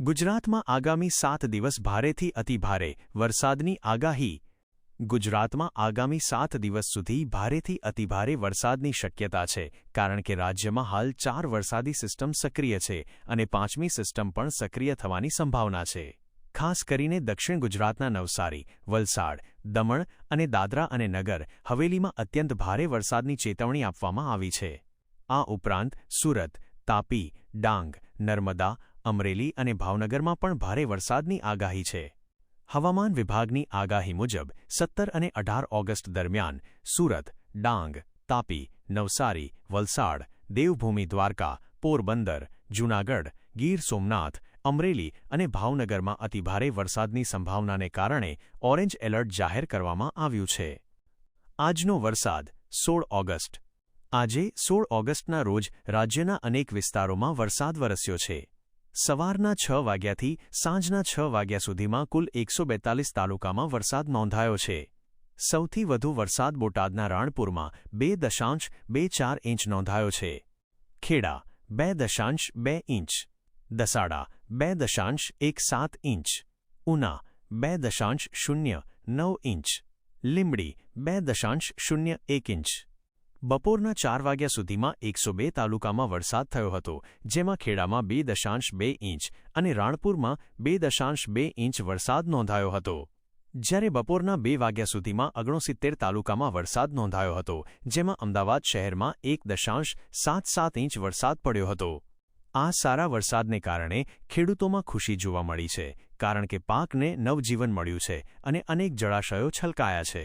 ગુજરાતમાં આગામી સાત દિવસ ભારેથી અતિભારે વરસાદની આગાહી. ગુજરાતમાં આગામી સાત દિવસ સુધી ભારેથી અતિભારે વરસાદની શક્યતા છે, કારણ કે રાજ્યમાં હાલ ચાર વરસાદી સિસ્ટમ સક્રિય છે અને પાંચમી સિસ્ટમ પણ સક્રિય થવાની સંભાવના છે. ખાસ કરીને દક્ષિણ ગુજરાતના નવસારી, વલસાડ, દમણ અને દાદરા અને નગર હવેલીમાં અત્યંત ભારે વરસાદની ચેતવણી આપવામાં આવી છે. આ ઉપરાંત સુરત, તાપી, ડાંગ, નર્મદા અમરેલી અને ભાવનગરમાં પણ ભારે વરસાદની આગાહી છે. હવામાન વિભાગની આગાહી મુજબ સત્તર અને અઢાર ઓગસ્ટ દરમિયાન સુરત, ડાંગ, તાપી, નવસારી, વલસાડ, દેવભૂમિ, દ્વારકા, પોરબંદર, જૂનાગઢ, ગીર સોમનાથ, અમરેલી અને ભાવનગરમાં અતિભારે વરસાદની સંભાવનાને કારણે ઓરેન્જ એલર્ટ જાહેર કરવામાં આવ્યું છે. આજનો વરસાદ સોળ ઓગસ્ટ. આજે સોળ ઓગસ્ટના રોજ રાજ્યના અનેક વિસ્તારોમાં વરસાદ વરસ્યો છે. સવારના છ વાગ્યાથી સાંજના છ વાગ્યા સુધીમાં કુલ એકસો બેતાલીસ તાલુકામાં વરસાદ નોંધાયો છે. સૌથી વધુ વરસાદ બોટાદના રાણપુરમાં બે દશાંશ બે ચાર ઇંચ નોંધાયો છે. ખેડા, બે દશાંશ બે ઇંચ. દસાડા, બે દશાંશ એક સાત ઇંચ. ઉના, બે દશાંશ શૂન્ય નવ ઇંચ. લીંબડી, બે દશાંશ શૂન્ય એક ઇંચ. બપોરના ચાર વાગ્યા સુધીમાં એકસો બે તાલુકામાં વરસાદ થયો હતો, જેમાં ખેડામાં બે દશાંશ બે ઇંચ અને રાણપુરમાં બે દશાંશ બે ઇંચ વરસાદ નોંધાયો હતો. જ્યારે બપોરના બે વાગ્યા સુધીમાં ઓગણસિત્તેર તાલુકામાં વરસાદ નોંધાયો હતો, જેમાં અમદાવાદ શહેરમાં એક દશાંશ સાત સાત ઇંચ વરસાદ પડ્યો હતો. આ સારા વરસાદને કારણે ખેડૂતોમાં ખુશી જોવા મળી છે, કારણ કે પાકને નવજીવન મળ્યું છે અને અનેક જળાશયો છલકાયા છે.